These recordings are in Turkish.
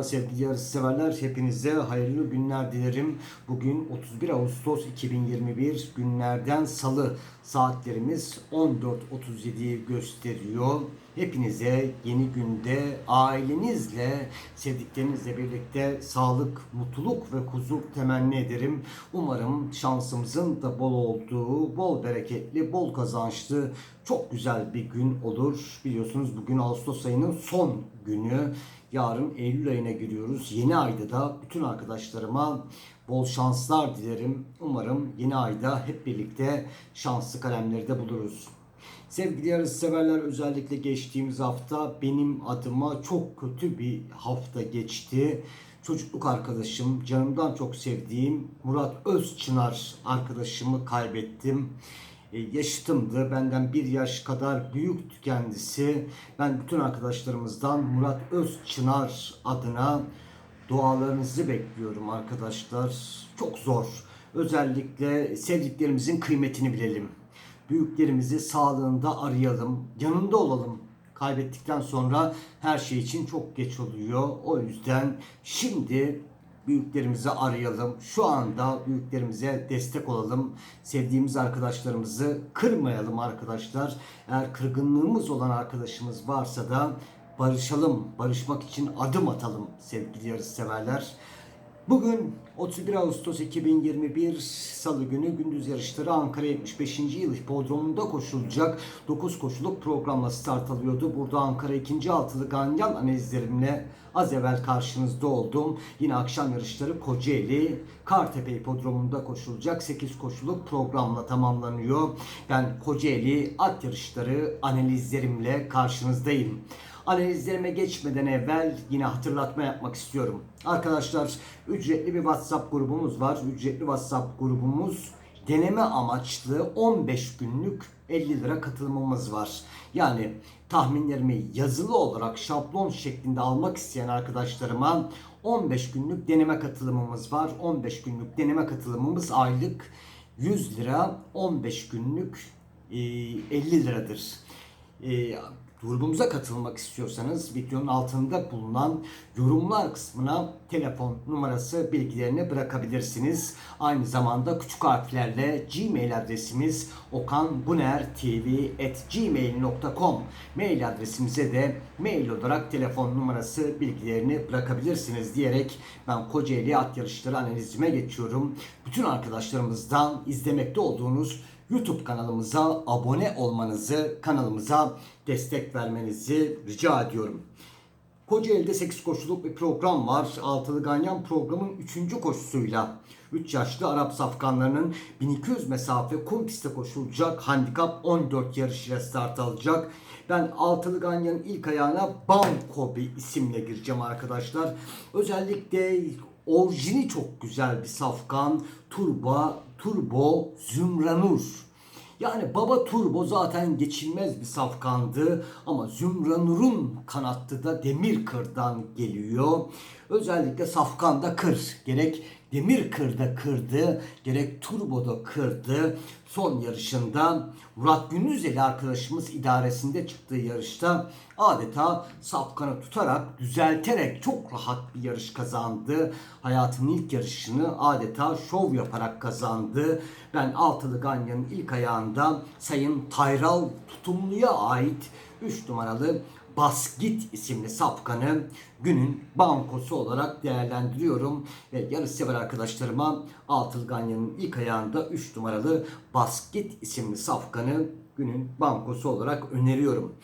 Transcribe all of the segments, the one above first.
Sevgili yarışseverler, hepinize hayırlı günler dilerim. Bugün 31 Ağustos 2021 günlerden salı saatlerimiz 14.37'yi gösteriyor. Hepinize yeni günde ailenizle, sevdiklerinizle birlikte sağlık, mutluluk ve huzur temenni ederim. Umarım şansımızın da bol olduğu, bol bereketli, bol kazançlı, çok güzel bir gün olur. Biliyorsunuz bugün Ağustos ayının son günü. Yarın Eylül ayına giriyoruz. Yeni ayda da bütün arkadaşlarıma bol şanslar dilerim. Umarım yeni ayda hep birlikte şanslı kalemleri de buluruz. Sevgili yarış severler özellikle geçtiğimiz hafta benim adıma çok kötü bir hafta geçti. Çocukluk arkadaşım, canımdan çok sevdiğim Murat Özçınar arkadaşımı kaybettim. E, yaşıtımdı. Benden bir yaş kadar büyüktü kendisi. Ben bütün arkadaşlarımızdan Murat Özçınar adına dualarınızı bekliyorum arkadaşlar. Çok zor. Özellikle sevdiklerimizin kıymetini bilelim. Büyüklerimizi sağlığında arayalım, yanında olalım. Kaybettikten sonra her şey için çok geç oluyor. O yüzden şimdi büyüklerimizi arayalım. Şu anda büyüklerimize destek olalım. Sevdiğimiz arkadaşlarımızı kırmayalım arkadaşlar. Eğer kırgınlığımız olan arkadaşımız varsa da barışalım. Barışmak için adım atalım sevgili yarışseverler. Bugün 31 Ağustos 2021 Salı günü gündüz yarışları Ankara 75. yıl hipodromunda koşulacak 9 koşuluk programla start alıyordu. Burada Ankara 2. altılı ganyan analizlerimle az evvel karşınızda oldum. Yine akşam yarışları Kocaeli Kartepe hipodromunda koşulacak 8 koşuluk programla tamamlanıyor. Ben Kocaeli at yarışları analizlerimle karşınızdayım. Analizlerime geçmeden evvel yine hatırlatma yapmak istiyorum. Arkadaşlar ücretli bir WhatsApp grubumuz var. Ücretli WhatsApp grubumuz deneme amaçlı 15 günlük 50 lira katılımımız var. Yani tahminlerimi yazılı olarak şablon şeklinde almak isteyen arkadaşlarıma 15 günlük deneme katılımımız var. 15 günlük deneme katılımımız aylık 100 lira 15 günlük e, 50 liradır. Grubumuza katılmak istiyorsanız videonun altında bulunan yorumlar kısmına telefon numarası bilgilerini bırakabilirsiniz. Aynı zamanda küçük harflerle Gmail adresimiz okanbunertv.gmail.com Mail adresimize de mail olarak telefon numarası bilgilerini bırakabilirsiniz diyerek ben Kocaeli at yarışları analizime geçiyorum. Bütün arkadaşlarımızdan izlemekte olduğunuz YouTube kanalımıza abone olmanızı, kanalımıza destek vermenizi rica ediyorum. Kocaeli'de 8 koşuluk bir program var. Altılı Ganyan programın 3. koşusuyla 3 yaşlı Arap safkanlarının 1200 mesafe kum pistte koşulacak. Handikap 14 yarışıyla start alacak. Ben Altılı Ganyan'ın ilk ayağına Bankobi isimle gireceğim arkadaşlar. Özellikle orijini çok güzel bir safkan. Turba, Turbo Zümranur. Yani Baba Turbo zaten geçilmez bir safkandı ama Zümranur'un kanatlı da Demir Kır'dan geliyor. Özellikle safkanda kır. Gerek Demir Kır'da kırdı, gerek Turbo'da kırdı. Son yarışında Murat Gündüzeli arkadaşımız idaresinde çıktığı yarışta adeta safkanı tutarak, düzelterek çok rahat bir yarış kazandı. Hayatının ilk yarışını adeta şov yaparak kazandı. Ben Altılı Ganyan'ın ilk ayağında Sayın Tayral Tutumlu'ya ait 3 numaralı Basgit isimli safkanı günün bankosu olarak değerlendiriyorum. Ve yarış sever arkadaşlarıma Altılı Ganyan'ın ilk ayağında 3 numaralı Basgit isimli safkanı günün bankosu olarak öneriyorum.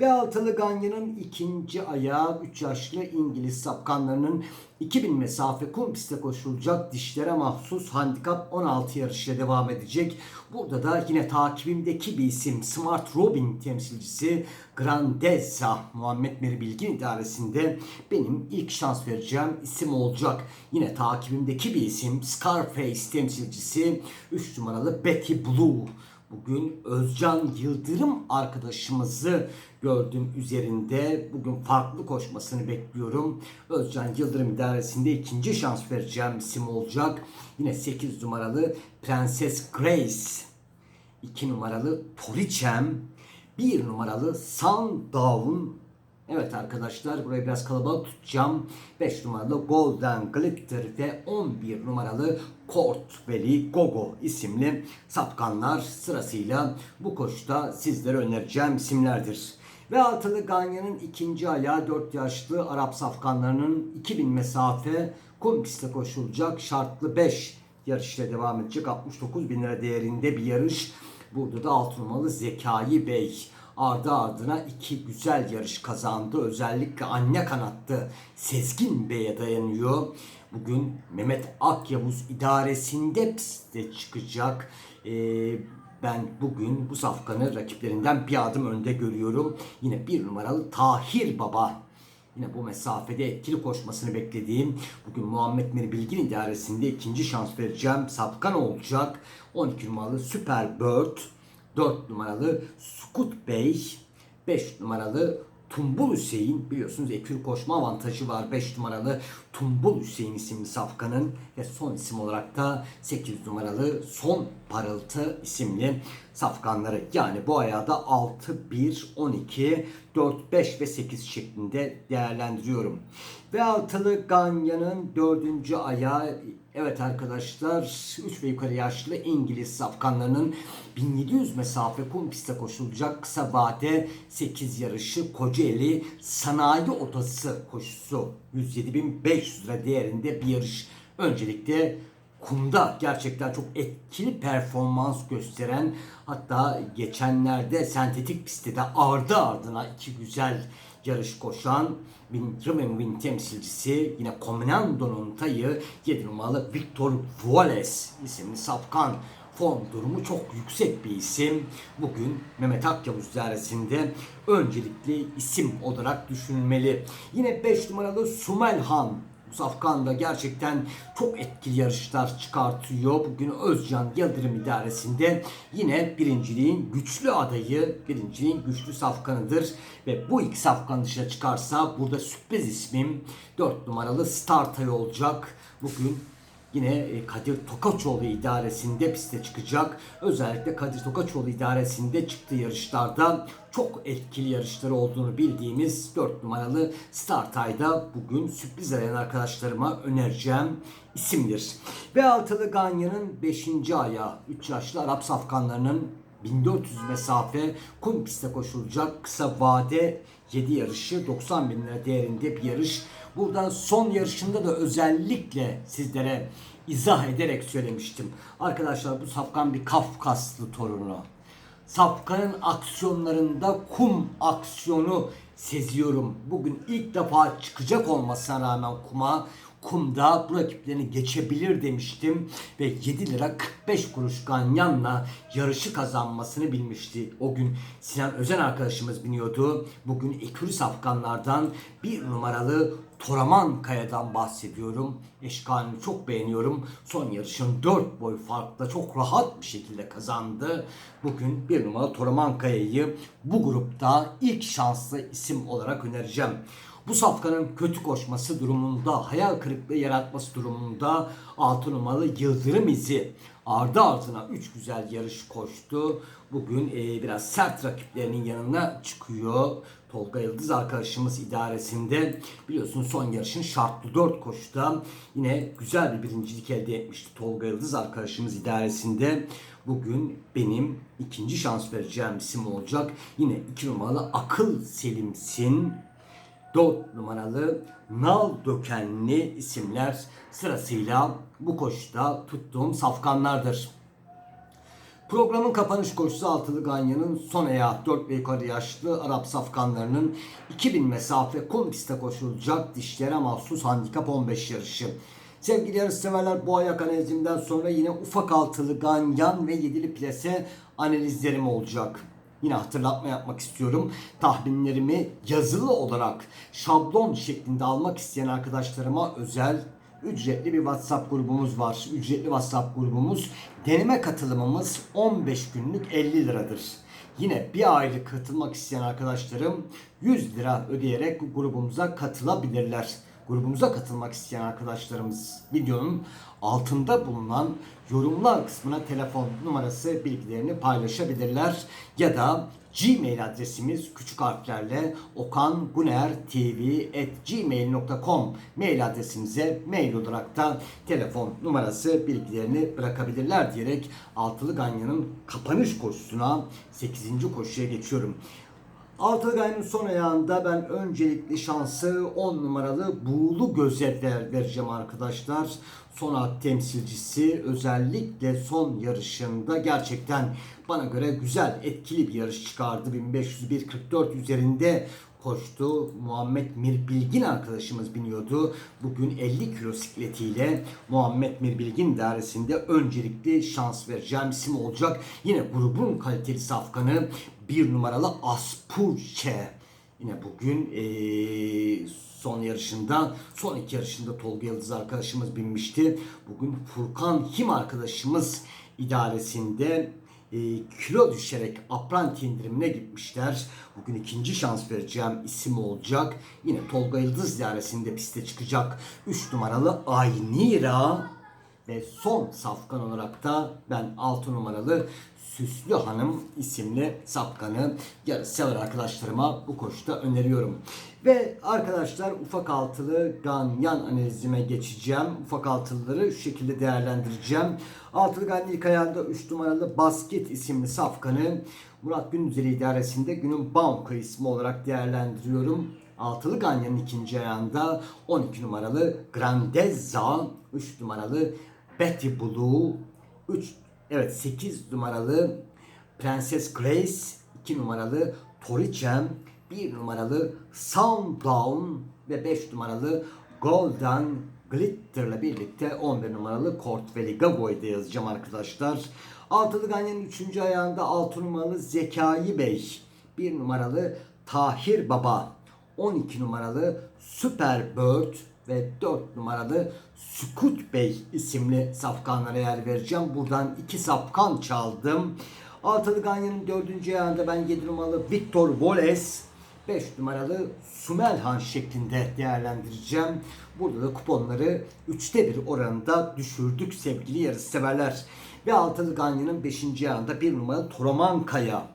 Ve Altılı Ganyan'ın ikinci ayağı 3 yaşlı İngiliz sapkanlarının 2000 mesafe kum pistte koşulacak dişlere mahsus handikap 16 yarışıyla devam edecek. Burada da yine takibimdeki bir isim Smart Robin temsilcisi Grandeza Muhammed Meri Bilgin idaresinde benim ilk şans vereceğim isim olacak. Yine takibimdeki bir isim Scarface temsilcisi 3 numaralı Betty Blue. Bugün Özcan Yıldırım arkadaşımızı gördüm üzerinde. Bugün farklı koşmasını bekliyorum. Özcan Yıldırım idaresinde ikinci şans vereceğim isim olacak. Yine 8 numaralı Prenses Grace. 2 numaralı Toriçem. 1 numaralı Sundown Evet arkadaşlar burayı biraz kalabalık tutacağım. 5 numaralı Golden Glitter ve 11 numaralı Court Valley Gogo isimli sapkanlar sırasıyla bu koşuda sizlere önereceğim isimlerdir. Ve altılı Ganyan'ın ikinci ayağı 4 yaşlı Arap safkanlarının 2000 mesafe kum pistte koşulacak şartlı 5 yarış ile devam edecek. 69 bin lira değerinde bir yarış. Burada da 6 numaralı Zekai Bey ardı ardına iki güzel yarış kazandı. Özellikle anne kanattı Sezgin Bey'e dayanıyor. Bugün Mehmet Akyavuz idaresinde piste çıkacak. Ee, ben bugün bu safkanı rakiplerinden bir adım önde görüyorum. Yine bir numaralı Tahir Baba Yine bu mesafede etkili koşmasını beklediğim bugün Muhammed Meri Bilgin idaresinde ikinci şans vereceğim. Sapkan olacak. 12 numaralı Super Bird, 4 numaralı Sukut Bey, 5 numaralı Tumbul Hüseyin biliyorsunuz ekür koşma avantajı var 5 numaralı Tumbul Hüseyin isimli safkanın ve son isim olarak da 8 numaralı Son Parıltı isimli safkanları. Yani bu ayağı da 6, 1, 12, 4, 5 ve 8 şeklinde değerlendiriyorum. Ve altılı Ganya'nın dördüncü ayağı Evet arkadaşlar 3 ve yukarı yaşlı İngiliz safkanlarının 1700 mesafe kum piste koşulacak kısa vade 8 yarışı Kocaeli Sanayi Odası koşusu 107.500 lira değerinde bir yarış. Öncelikle kumda gerçekten çok etkili performans gösteren hatta geçenlerde sentetik pistte de ardı ardına iki güzel yarış koşan German Win temsilcisi yine Commando'nun tayı 7 numaralı Victor Wallace isimli safkan form durumu çok yüksek bir isim. Bugün Mehmet Akyavuz dairesinde öncelikli isim olarak düşünülmeli. Yine 5 numaralı Sumelhan Safkan da gerçekten çok etkili yarışlar çıkartıyor. Bugün Özcan Yıldırım idaresinde yine birinciliğin güçlü adayı, birinciliğin güçlü safkanıdır. Ve bu iki safkan dışına çıkarsa burada sürpriz ismim 4 numaralı Startay olacak. Bugün Yine e, Kadir Tokaçoğlu idaresinde piste çıkacak. Özellikle Kadir Tokaçoğlu idaresinde çıktığı yarışlarda çok etkili yarışları olduğunu bildiğimiz 4 numaralı Startay'da bugün sürpriz arayan arkadaşlarıma önereceğim isimdir. Ve altılı Ganya'nın 5. ayağı 3 yaşlı Arap safkanlarının 1400 mesafe kum pistte koşulacak kısa vade 7 yarışı 90 bin lira değerinde bir yarış. Buradan son yarışında da özellikle sizlere izah ederek söylemiştim. Arkadaşlar bu Safkan bir Kafkaslı torunu. Safkan'ın aksiyonlarında kum aksiyonu seziyorum. Bugün ilk defa çıkacak olmasına rağmen kuma kumda bu rakiplerini geçebilir demiştim ve 7 lira 45 kuruş ganyanla yarışı kazanmasını bilmişti. O gün Sinan Özen arkadaşımız biniyordu. Bugün ekürü safkanlardan bir numaralı Toraman Kaya'dan bahsediyorum. Eşkalini çok beğeniyorum. Son yarışın 4 boy farkla çok rahat bir şekilde kazandı. Bugün bir numaralı Toraman Kaya'yı bu grupta ilk şanslı isim olarak önereceğim. Bu safkanın kötü koşması durumunda, hayal kırıklığı yaratması durumunda 6 numaralı Yıldırım izi ardı ardına 3 güzel yarış koştu. Bugün e, biraz sert rakiplerinin yanına çıkıyor. Tolga Yıldız arkadaşımız idaresinde biliyorsunuz son yarışın şartlı 4 koşuda yine güzel bir birincilik elde etmişti Tolga Yıldız arkadaşımız idaresinde. Bugün benim ikinci şans vereceğim isim olacak. Yine 2 numaralı Akıl Selimsin 4 numaralı Nal Dökenli isimler sırasıyla bu koşuda tuttuğum safkanlardır. Programın kapanış koşusu Altılı Ganyan'ın son ayağı 4 ve yukarı yaşlı Arap safkanlarının 2000 mesafe kum piste koşulacak dişlere mahsus handikap 15 yarışı. Sevgili yarış severler bu ayak analizimden sonra yine ufak altılı ganyan ve yedili plase analizlerim olacak. Yine hatırlatma yapmak istiyorum. Tahminlerimi yazılı olarak şablon şeklinde almak isteyen arkadaşlarıma özel ücretli bir WhatsApp grubumuz var. Ücretli WhatsApp grubumuz. Deneme katılımımız 15 günlük 50 liradır. Yine bir aylık katılmak isteyen arkadaşlarım 100 lira ödeyerek grubumuza katılabilirler. Grubumuza katılmak isteyen arkadaşlarımız videonun altında bulunan yorumlar kısmına telefon numarası bilgilerini paylaşabilirler. Ya da Gmail adresimiz küçük harflerle okanguner.tv@gmail.com mail adresimize mail olarak da telefon numarası bilgilerini bırakabilirler diyerek Altılı Ganyan'ın kapanış koşusuna 8. koşuya geçiyorum. Altılı Ganyan'ın son ayağında ben öncelikli şansı 10 numaralı Buğulu Göz'e ver, vereceğim arkadaşlar. Son at temsilcisi özellikle son yarışında gerçekten bana göre güzel etkili bir yarış çıkardı. 1501-44 üzerinde koştu. Muhammed Mirbilgin arkadaşımız biniyordu. Bugün 50 kilo sikletiyle Muhammed Mirbilgin dairesinde öncelikli şans vereceğim isim olacak. Yine grubun kaliteli safkanı bir numaralı Aspurçe. Yine bugün eee, son yarışında, son iki yarışında Tolga Yıldız arkadaşımız binmişti. Bugün Furkan Him arkadaşımız idaresinde e, kilo düşerek apranti indirimine gitmişler. Bugün ikinci şans vereceğim isim olacak. Yine Tolga Yıldız idaresinde piste çıkacak. 3 numaralı Aynira ve son safkan olarak da ben 6 numaralı Süslü Hanım isimli safkanı yarı sever arkadaşlarıma bu koşuda öneriyorum. Ve arkadaşlar ufak altılı ganyan analizime geçeceğim. Ufak altılıları şu şekilde değerlendireceğim. Altılı ganyan ilk ayağında 3 numaralı Basket isimli safkanı Murat Gündüzeli idaresinde günün banko ismi olarak değerlendiriyorum. Altılı Ganyan'ın ikinci ayağında 12 numaralı Grandezza, 3 numaralı Betty Blue, 3 evet 8 numaralı Prenses Grace, 2 numaralı Toricem, 1 numaralı Sounddown ve 5 numaralı Golden Glitter'la birlikte 11 numaralı Kort ve Ligaboy'da yazacağım arkadaşlar. Altılı Ganyan'ın 3. ayağında 6 numaralı Zekai Bey, 1 numaralı Tahir Baba, 12 numaralı Super Bird ve 4 numaralı Sukut Bey isimli safkanlara yer vereceğim. Buradan iki safkan çaldım. Altılı Ganyan'ın 4. ayağında ben 7 numaralı Victor Voles, 5 numaralı Sumelhan şeklinde değerlendireceğim. Burada da kuponları 3'te 1 oranında düşürdük sevgili yarışseverler. Ve Altılı Ganyan'ın 5. ayağında 1 numaralı Toromankaya,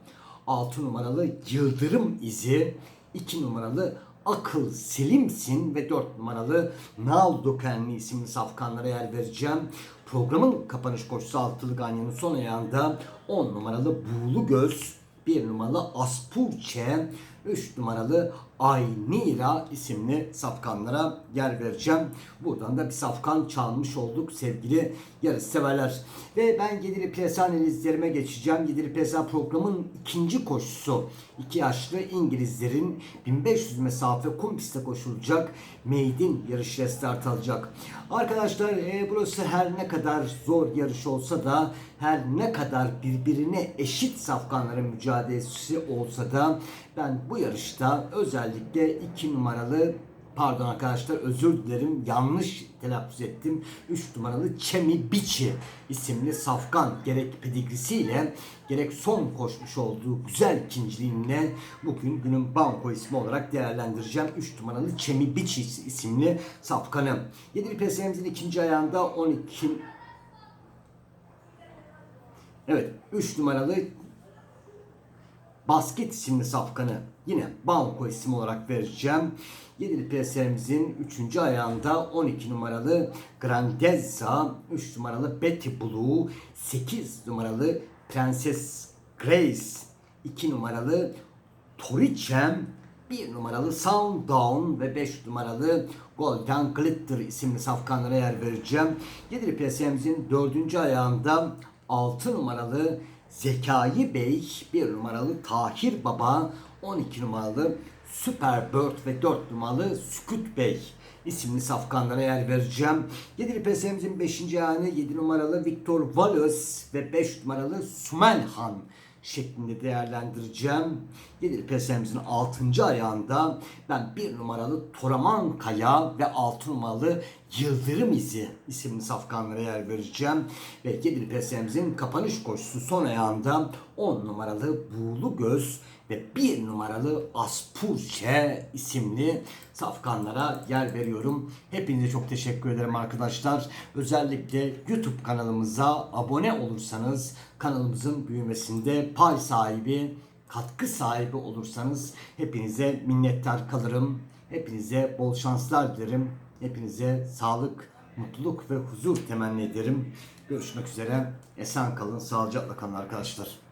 6 numaralı Yıldırım İzi, 2 numaralı Akıl Selimsin ve 4 numaralı Naldo Kenli isimli safkanlara yer vereceğim. Programın kapanış koşusu Altılı Ganyan'ın son ayağında 10 numaralı Buğulu Göz, 1 numaralı Aspurçe, 3 numaralı Aynira isimli safkanlara yer vereceğim. Buradan da bir safkan çalmış olduk sevgili yarış severler. Ve ben Yedili Piyasa analizlerime geçeceğim. Yedili Piyasa programın ikinci koşusu. iki yaşlı İngilizlerin 1500 mesafe kum pistte koşulacak Maiden yarışıyla start alacak. Arkadaşlar e, burası her ne kadar zor yarış olsa da her ne kadar birbirine eşit safkanların mücadelesi olsa da ben bu yarışta özellikle 2 numaralı pardon arkadaşlar özür dilerim yanlış telaffuz ettim. 3 numaralı Çemi Biçi isimli safkan gerek pedigrisiyle gerek son koşmuş olduğu güzel ikinciliğinle bugün günün banko ismi olarak değerlendireceğim. 3 numaralı Çemi Biçi isimli safkanı. Yedili PSM'imizin ikinci ayağında 12 Evet 3 numaralı Basket isimli safkanı yine Banko isim olarak vereceğim. Yedili PSM'imizin 3. ayağında 12 numaralı Grandezza, 3 numaralı Betty Blue, 8 numaralı Prenses Grace, 2 numaralı Toricem, 1 numaralı Sounddown ve 5 numaralı Golden Glitter isimli safkanlara yer vereceğim. Yedili PSM'imizin 4. ayağında 6 numaralı Zekai Bey, 1 numaralı Tahir Baba, 12 numaralı Super Bird ve 4 numaralı Sükut Bey isimli safkanlara yer vereceğim. 7'li PSM'imizin 5. ayağını 7 numaralı Victor Wallace ve 5 numaralı Sumelhan şeklinde değerlendireceğim. 7'li PSM'imizin 6. ayağında ben 1 numaralı Toraman Kaya ve 6 numaralı Yıldırım İzi isimli safkanlara yer vereceğim. Ve 7'li PSM'imizin kapanış koşusu son ayağında 10 numaralı Buğulu Göz ve 1 numaralı Aspurçe isimli safkanlara yer veriyorum. Hepinize çok teşekkür ederim arkadaşlar. Özellikle YouTube kanalımıza abone olursanız kanalımızın büyümesinde pay sahibi, katkı sahibi olursanız hepinize minnettar kalırım. Hepinize bol şanslar dilerim. Hepinize sağlık, mutluluk ve huzur temenni ederim. Görüşmek üzere. Esen kalın, sağlıcakla kalın arkadaşlar.